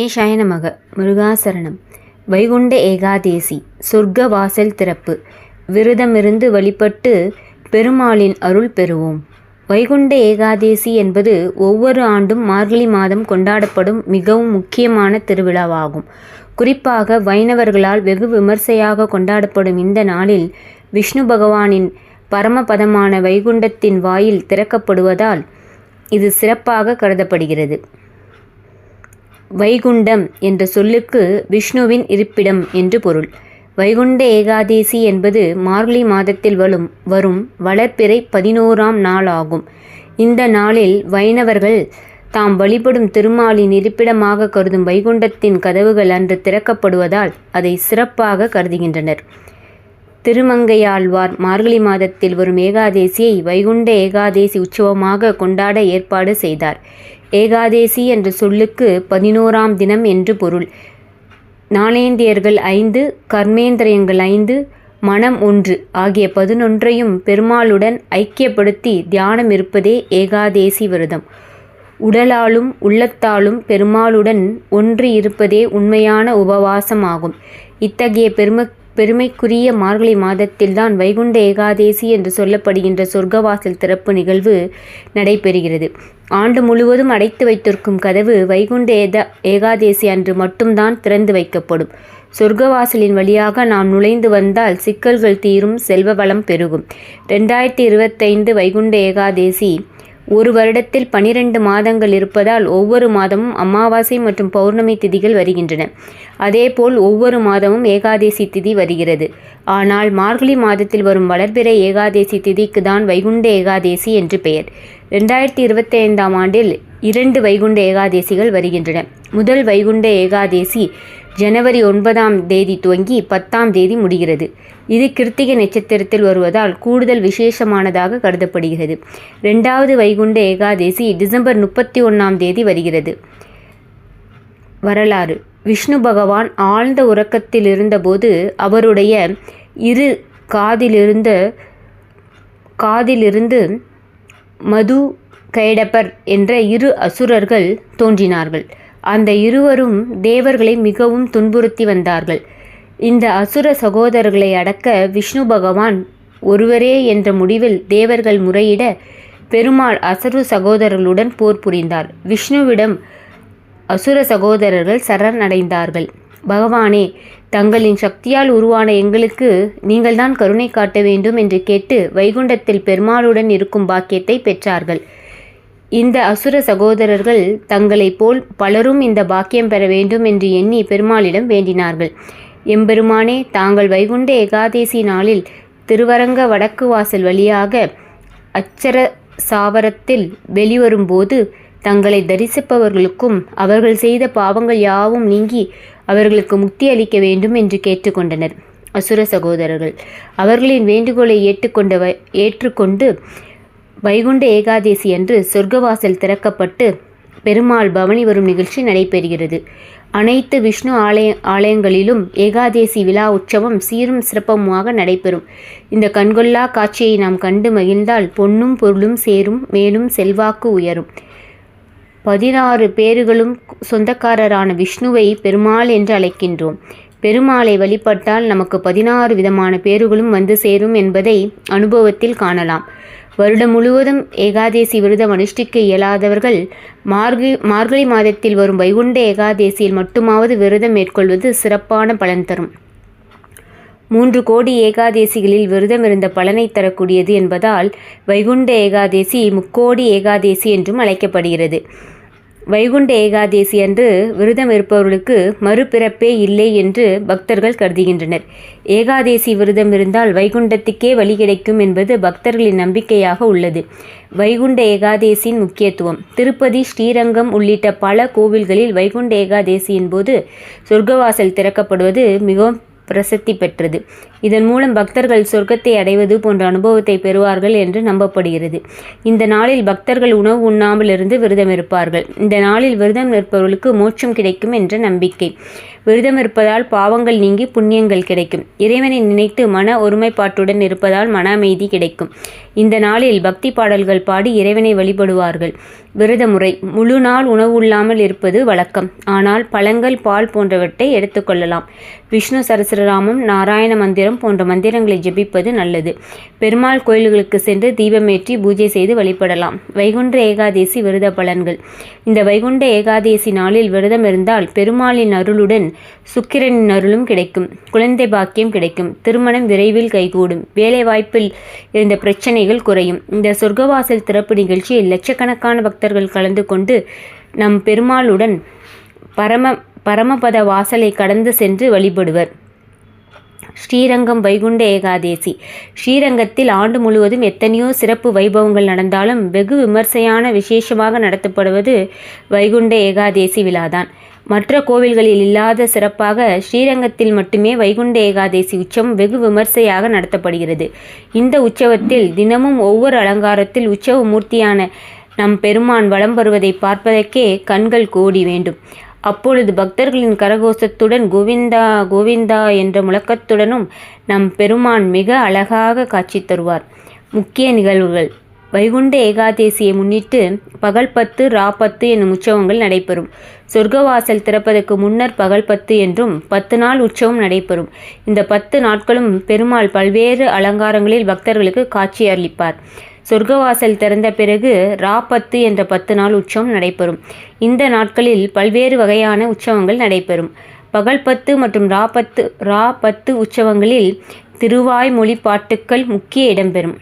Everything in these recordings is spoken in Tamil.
கணேசாய நமக முருகாசரணம். வைகுண்ட ஏகாதேசி சொர்க்க வாசல் திறப்பு. விரதமிருந்து வழிபட்டு பெருமாளின் அருள் பெறுவோம். வைகுண்ட ஏகாதேசி என்பது ஒவ்வொரு ஆண்டும் மார்கழி மாதம் கொண்டாடப்படும் மிகவும் முக்கியமான திருவிழாவாகும். குறிப்பாக வைணவர்களால் வெகு விமர்சையாக கொண்டாடப்படும் இந்த நாளில் விஷ்ணு பகவானின் பரமபதமான வைகுண்டத்தின் வாயில் திறக்கப்படுவதால் இது சிறப்பாக கருதப்படுகிறது. வைகுண்டம் என்ற சொல்லுக்கு விஷ்ணுவின் இருப்பிடம் என்று பொருள். வைகுண்ட ஏகாதேசி என்பது மார்கழி மாதத்தில் வரும் வரும் வளர்ப்பிறை பதினோராம் நாள் ஆகும். இந்த நாளில் வைணவர்கள் தாம் வழிபடும் திருமாலின் இருப்பிடமாக கருதும் வைகுண்டத்தின் கதவுகள் அன்று திறக்கப்படுவதால் அதை சிறப்பாக கருதுகின்றனர். திருமங்கையாழ்வார் மார்கழி மாதத்தில் வரும் ஏகாதேசியை வைகுண்ட ஏகாதேசி உற்சவமாக கொண்டாட ஏற்பாடு செய்தார். ஏகாதேசி என்ற சொல்லுக்கு பதினோராம் தினம் என்று பொருள். நாணேந்தியர்கள் ஐந்து கர்மேந்திரியங்கள் ஐந்து மனம் ஒன்று ஆகிய பதினொன்றையும் பெருமாளுடன் ஐக்கியப்படுத்தி தியானம் இருப்பதே ஏகாதேசி விரதம். உடலாலும் உள்ளத்தாலும் பெருமாளுடன் ஒன்று இருப்பதே உண்மையான உபவாசமாகும். இத்தகைய பெரும பெருமைக்குரிய மார்கழி மாதத்தில்தான் வைகுண்ட ஏகாதேசி என்று சொல்லப்படுகின்ற சொர்க்கவாசல் திறப்பு நிகழ்வு நடைபெறுகிறது. ஆண்டு முழுவதும் அடைத்து வைத்திருக்கும் கதவு வைகுண்ட ஏதா ஏகாதேசி அன்று மட்டும்தான் திறந்து வைக்கப்படும். சொர்க்கவாசலின் வழியாக நாம் நுழைந்து வந்தால் சிக்கல்கள் தீரும் செல்வ வளம் பெருகும். ரெண்டாயிரத்தி இருபத்தைந்து வைகுண்ட ஏகாதேசி ஒரு வருடத்தில் பனிரெண்டு மாதங்கள் இருப்பதால் ஒவ்வொரு மாதமும் அமாவாசை மற்றும் பௌர்ணமி திதிகள் வருகின்றன. அதேபோல் ஒவ்வொரு மாதமும் ஏகாதேசி திதி வருகிறது. ஆனால் மார்கழி மாதத்தில் வரும் வளர்பிறை ஏகாதேசி திதிக்கு தான் வைகுண்ட ஏகாதேசி என்று பெயர். ரெண்டாயிரத்தி இருபத்தி ஐந்தாம் ஆண்டில் இரண்டு வைகுண்ட ஏகாதேசிகள் வருகின்றன. முதல் வைகுண்ட ஏகாதேசி ஜனவரி ஒன்பதாம் தேதி துவங்கி பத்தாம் தேதி முடிகிறது. இது கிருத்திகை நட்சத்திரத்தில் வருவதால் கூடுதல் விசேஷமானதாக கருதப்படுகிறது. ரெண்டாவது வைகுண்ட ஏகாதேசி டிசம்பர் முப்பத்தி ஒன்றாம் தேதி வருகிறது. வரலாறு. விஷ்ணு பகவான் ஆழ்ந்த உறக்கத்தில் இருந்தபோது அவருடைய இரு காதிலிருந்த காதிலிருந்து மது கைடப்பர் என்ற இரு அசுரர்கள் தோன்றினார்கள். அந்த இருவரும் தேவர்களை மிகவும் துன்புறுத்தி வந்தார்கள். இந்த அசுர சகோதரர்களை அடக்க விஷ்ணு பகவான் ஒருவரே என்ற முடிவில் தேவர்கள் முறையிட பெருமாள் அசுர சகோதரர்களுடன் போர் புரிந்தார். விஷ்ணுவிடம் அசுர சகோதரர்கள் சரணடைந்தார்கள். பகவானே தங்களின் சக்தியால் உருவான எங்களுக்கு நீங்கள்தான் கருணை காட்ட வேண்டும் என்று கேட்டு வைகுண்டத்தில் பெருமாளுடன் இருக்கும் பாக்கியத்தை பெற்றார்கள். இந்த அசுர சகோதரர்கள் தங்களைப் போல் பலரும் இந்த பாக்கியம் பெற வேண்டும் என்று எண்ணி பெருமாளிடம் வேண்டினார்கள். எம்பெருமானே தாங்கள் வைகுண்ட ஏகாதேசி நாளில் திருவரங்க வடக்கு வாசல் வழியாக அச்சர சாவரத்தில் வெளிவரும்போது தங்களை தரிசிப்பவர்களுக்கும் அவர்கள் செய்த பாவங்கள் யாவும் நீங்கி அவர்களுக்கு முக்தி அளிக்க வேண்டும் என்று கேட்டுக்கொண்டனர். அசுர சகோதரர்கள் அவர்களின் வேண்டுகோளை ஏற்றுக்கொண்ட ஏற்றுக்கொண்டு வைகுண்ட ஏகாதேசி அன்று சொர்க்கவாசல் திறக்கப்பட்டு பெருமாள் பவனி வரும் நிகழ்ச்சி நடைபெறுகிறது. அனைத்து விஷ்ணு ஆலய ஆலயங்களிலும் ஏகாதேசி விழா உற்சவம் சீரும் சிறப்பமுமாக நடைபெறும். இந்த கண்கொள்ளா காட்சியை நாம் கண்டு மகிழ்ந்தால் பொன்னும் பொருளும் சேரும் மேலும் செல்வாக்கு உயரும். பதினாறு பேர்களும் சொந்தக்காரரான விஷ்ணுவை பெருமாள் என்று அழைக்கின்றோம். பெருமாளை வழிபட்டால் நமக்கு பதினாறு விதமான பேர்களும் வந்து சேரும் என்பதை அனுபவத்தில் காணலாம். வருடம் முழுவதும் ஏகாதேசி விரதம் அனுஷ்டிக்க இயலாதவர்கள் மார்கழி மார்கழி மாதத்தில் வரும் வைகுண்ட ஏகாதேசியில் மட்டுமாவது விரதம் மேற்கொள்வது சிறப்பான பலன் தரும். மூன்று கோடி ஏகாதேசிகளில் விரதம் இருந்த பலனை தரக்கூடியது என்பதால் வைகுண்ட ஏகாதேசி முக்கோடி ஏகாதேசி என்றும் அழைக்கப்படுகிறது. வைகுண்ட ஏகாதேசி அன்று விரதம் இருப்பவர்களுக்கு மறுபிறப்பே இல்லை என்று பக்தர்கள் கருதுகின்றனர். ஏகாதேசி விரதம் இருந்தால் வைகுண்டத்துக்கே வழி கிடைக்கும் என்பது பக்தர்களின் நம்பிக்கையாக உள்ளது. வைகுண்ட ஏகாதேசியின் முக்கியத்துவம். திருப்பதி ஸ்ரீரங்கம் உள்ளிட்ட பல கோவில்களில் வைகுண்ட ஏகாதேசியின் போது சொர்க்கவாசல் திறக்கப்படுவது மிகவும் பிரசித்தி பெற்றது. இதன் மூலம் பக்தர்கள் சொர்க்கத்தை அடைவது போன்ற அனுபவத்தை பெறுவார்கள் என்று நம்பப்படுகிறது. இந்த நாளில் பக்தர்கள் உணவு உண்ணாமல் இருந்து விரதம் இருப்பார்கள். இந்த நாளில் விரதம் இருப்பவர்களுக்கு மோட்சம் கிடைக்கும் என்ற நம்பிக்கை. விரதம் இருப்பதால் பாவங்கள் நீங்கி புண்ணியங்கள் கிடைக்கும். இறைவனை நினைத்து மன ஒருமைப்பாட்டுடன் இருப்பதால் மன அமைதி கிடைக்கும். இந்த நாளில் பக்தி பாடல்கள் பாடி இறைவனை வழிபடுவார்கள். விரத முறை முழு நாள் உணவு இல்லாமல் இருப்பது வழக்கம். ஆனால் பழங்கள் பால் போன்றவற்றை எடுத்துக்கொள்ளலாம் விஷ்ணு சரஸ்ரராமம் நாராயண மந்திரம் போன்ற மந்திரங்களை ஜெபிப்பது நல்லது. பெருமாள் கோயில்களுக்கு சென்று தீபமேற்றி பூஜை செய்து வழிபடலாம். வைகுண்ட ஏகாதேசி விரத பலன்கள். இந்த வைகுண்ட ஏகாதேசி நாளில் விரதம் இருந்தால் பெருமாளின் அருளுடன் சுக்கிரனின் அருளும் கிடைக்கும். குழந்தை பாக்கியம் கிடைக்கும். திருமணம் விரைவில் கைகூடும். வேலைவாய்ப்பில் இருந்த பிரச்சனைகள் குறையும். இந்த சொர்க்கவாசல் திறப்பு நிகழ்ச்சியில் லட்சக்கணக்கான பக்தர்கள் கலந்து கொண்டு நம் பெருமாளுடன் பரம பரமபத வாசலை கடந்து சென்று வழிபடுவர். ஸ்ரீரங்கம் வைகுண்ட ஏகாதேசி. ஸ்ரீரங்கத்தில் ஆண்டு முழுவதும் எத்தனையோ சிறப்பு வைபவங்கள் நடந்தாலும் வெகு விமர்சையான விசேஷமாக நடத்தப்படுவது வைகுண்ட ஏகாதேசி விழாதான். மற்ற கோவில்களில் இல்லாத சிறப்பாக ஸ்ரீரங்கத்தில் மட்டுமே வைகுண்ட ஏகாதேசி உச்சம் வெகு விமர்சையாக நடத்தப்படுகிறது. இந்த உற்சவத்தில் தினமும் ஒவ்வொரு அலங்காரத்தில் உற்சவ மூர்த்தியான நம் பெருமான் வலம் வருவதை பார்ப்பதற்கே கண்கள் கோடி வேண்டும். அப்பொழுது பக்தர்களின் கரகோஷத்துடன் கோவிந்தா கோவிந்தா என்ற முழக்கத்துடனும் நம் பெருமான் மிக அழகாக காட்சி தருவார். முக்கிய நிகழ்வுகள். வைகுண்ட ஏகாதேசியை முன்னிட்டு பகல் பத்து ரா பத்து என்னும் உற்சவங்கள் நடைபெறும். சொர்க்கவாசல் திறப்பதற்கு முன்னர் பகல் பத்து என்றும் பத்து நாள் உற்சவம் நடைபெறும். இந்த பத்து நாட்களும் பெருமாள் பல்வேறு அலங்காரங்களில் பக்தர்களுக்கு காட்சி அளிப்பார். சொர்க்கவாசல் திறந்த பிறகு ரா பத்து என்ற பத்து நாள் உற்சவம் நடைபெறும். இந்த நாட்களில் பல்வேறு வகையான உற்சவங்கள் நடைபெறும். பகல் பத்து மற்றும் ரா பத்து ரா பத்து உற்சவங்களில் திருவாய்மொழி பாட்டுக்கள் முக்கிய இடம்பெறும்.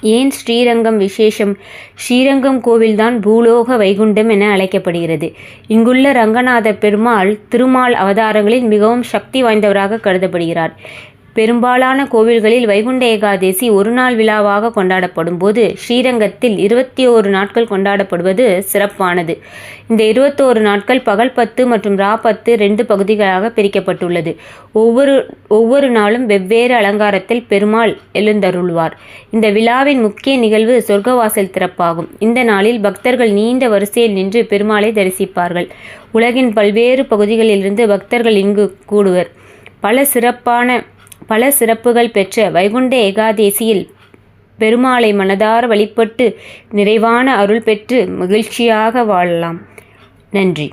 ஏன் ஸ்ரீரங்கம் விசேஷம்? ஸ்ரீரங்கம் கோவில்தான் பூலோக வைகுண்டம் என அழைக்கப்படுகிறது. இங்குள்ள ரங்கநாத பெருமாள் திருமால் அவதாரங்களில் மிகவும் சக்தி வாய்ந்தவராக கருதப்படுகிறார். பெரும்பாலான கோவில்களில் வைகுண்ட ஏகாதேசி ஒரு நாள் விழாவாக கொண்டாடப்படும் போது ஸ்ரீரங்கத்தில் இருபத்தி ஓரு நாட்கள் கொண்டாடப்படுவது சிறப்பானது. இந்த இருபத்தோரு நாட்கள் பகல் பத்து மற்றும் ரா பத்து ரெண்டு பகுதிகளாக பிரிக்கப்பட்டுள்ளது. ஒவ்வொரு ஒவ்வொரு நாளும் வெவ்வேறு அலங்காரத்தில் பெருமாள் எழுந்தருள்வார். இந்த விழாவின் முக்கிய நிகழ்வு சொர்க்கவாசல் திறப்பாகும். இந்த நாளில் பக்தர்கள் நீண்ட வரிசையில் நின்று பெருமாளை தரிசிப்பார்கள். உலகின் பல்வேறு பகுதிகளிலிருந்து பக்தர்கள் இங்கு கூடுவர். பல சிறப்பான பல சிறப்புகள் பெற்ற வைகுண்ட ஏகாதேசியில் பெருமாளை மனதார வழிபட்டு நிறைவான அருள் பெற்று மகிழ்ச்சியாக வாழலாம். நன்றி.